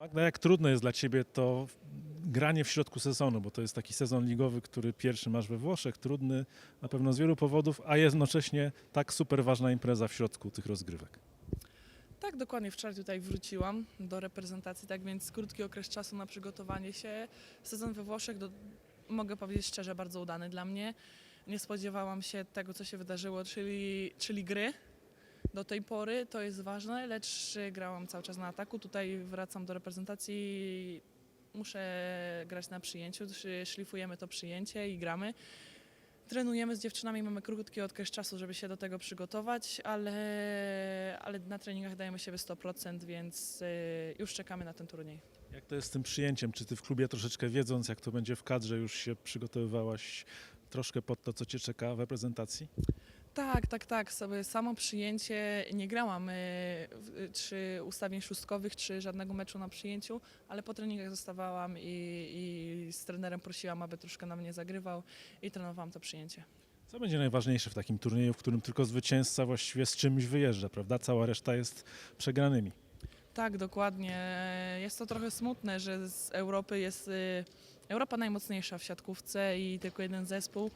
Magda, jak trudne jest dla Ciebie to granie w środku sezonu, bo to jest taki sezon ligowy, który pierwszy masz we Włoszech, trudny na pewno z wielu powodów, a jednocześnie tak super ważna impreza w środku tych rozgrywek. Tak, dokładnie. Wczoraj tutaj wróciłam do reprezentacji, tak więc krótki okres czasu na przygotowanie się. Sezon we Włoszech, do, mogę powiedzieć szczerze, bardzo udany dla mnie. Nie spodziewałam się tego, co się wydarzyło, czyli, czyli gry. Do tej pory to jest ważne, lecz grałam cały czas na ataku. Tutaj wracam do reprezentacji. Muszę grać na przyjęciu. Szlifujemy to przyjęcie i gramy. Trenujemy z dziewczynami, mamy krótki okres czasu, żeby się do tego przygotować, ale, ale na treningach dajemy siebie 100%, więc y, już czekamy na ten turniej. Jak to jest z tym przyjęciem? Czy Ty w klubie troszeczkę wiedząc, jak to będzie w kadrze, już się przygotowywałaś troszkę pod to, co Cię czeka w reprezentacji? Tak, tak, tak. Sobie samo przyjęcie nie grałam y, w- czy ustawień szóstkowych, czy żadnego meczu na przyjęciu, ale po treningach zostawałam i, i z trenerem prosiłam, aby troszkę na mnie zagrywał i trenowałam to przyjęcie. Co będzie najważniejsze w takim turnieju, w którym tylko zwycięzca właściwie z czymś wyjeżdża, prawda? Cała reszta jest przegranymi. Tak, dokładnie. Jest to trochę smutne, że z Europy jest y, Europa najmocniejsza w siatkówce i tylko jeden zespół.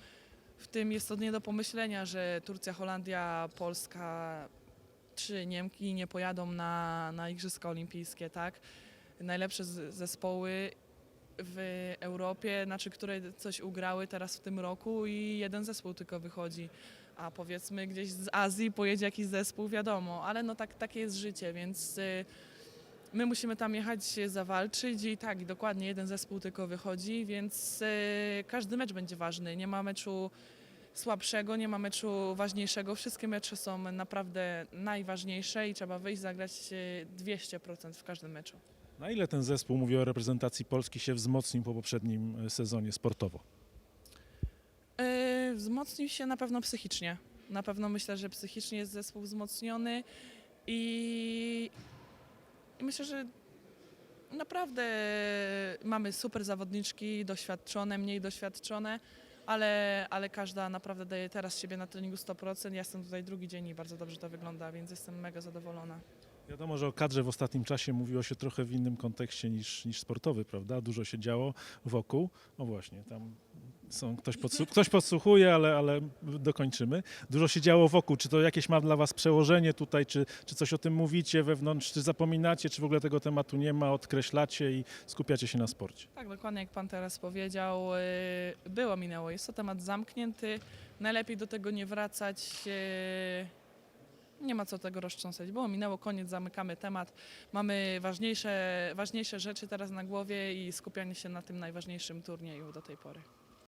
W tym jest to nie do pomyślenia, że Turcja, Holandia, Polska czy Niemki nie pojadą na, na Igrzyska Olimpijskie, tak? Najlepsze zespoły w Europie, znaczy które coś ugrały teraz w tym roku i jeden zespół tylko wychodzi. A powiedzmy gdzieś z Azji pojedzie jakiś zespół, wiadomo, ale no tak, takie jest życie, więc y, my musimy tam jechać, się zawalczyć i tak, dokładnie jeden zespół tylko wychodzi, więc y, każdy mecz będzie ważny. Nie ma meczu słabszego, nie ma meczu ważniejszego. Wszystkie mecze są naprawdę najważniejsze i trzeba wyjść, zagrać y, 200% w każdym meczu. Na ile ten zespół, mówię o reprezentacji Polski, się wzmocnił po poprzednim e, sezonie sportowo? Yy, wzmocnił się na pewno psychicznie. Na pewno myślę, że psychicznie jest zespół wzmocniony i, i myślę, że naprawdę mamy super zawodniczki, doświadczone, mniej doświadczone, ale, ale każda naprawdę daje teraz siebie na treningu 100%. Ja jestem tutaj drugi dzień i bardzo dobrze to wygląda, więc jestem mega zadowolona. Wiadomo, że o kadrze w ostatnim czasie mówiło się trochę w innym kontekście niż, niż sportowy, prawda? Dużo się działo wokół. O właśnie, tam są, ktoś, podsu- ktoś podsłuchuje, ale, ale dokończymy. Dużo się działo wokół. Czy to jakieś ma dla Was przełożenie tutaj, czy, czy coś o tym mówicie wewnątrz, czy zapominacie, czy w ogóle tego tematu nie ma, odkreślacie i skupiacie się na sporcie? Tak, dokładnie jak Pan teraz powiedział, yy, było, minęło. Jest to temat zamknięty. Najlepiej do tego nie wracać. yy, Nie ma co tego roztrząsać. Było, minęło, koniec, zamykamy temat. Mamy ważniejsze, ważniejsze rzeczy teraz na głowie i skupianie się na tym najważniejszym turnieju do tej pory.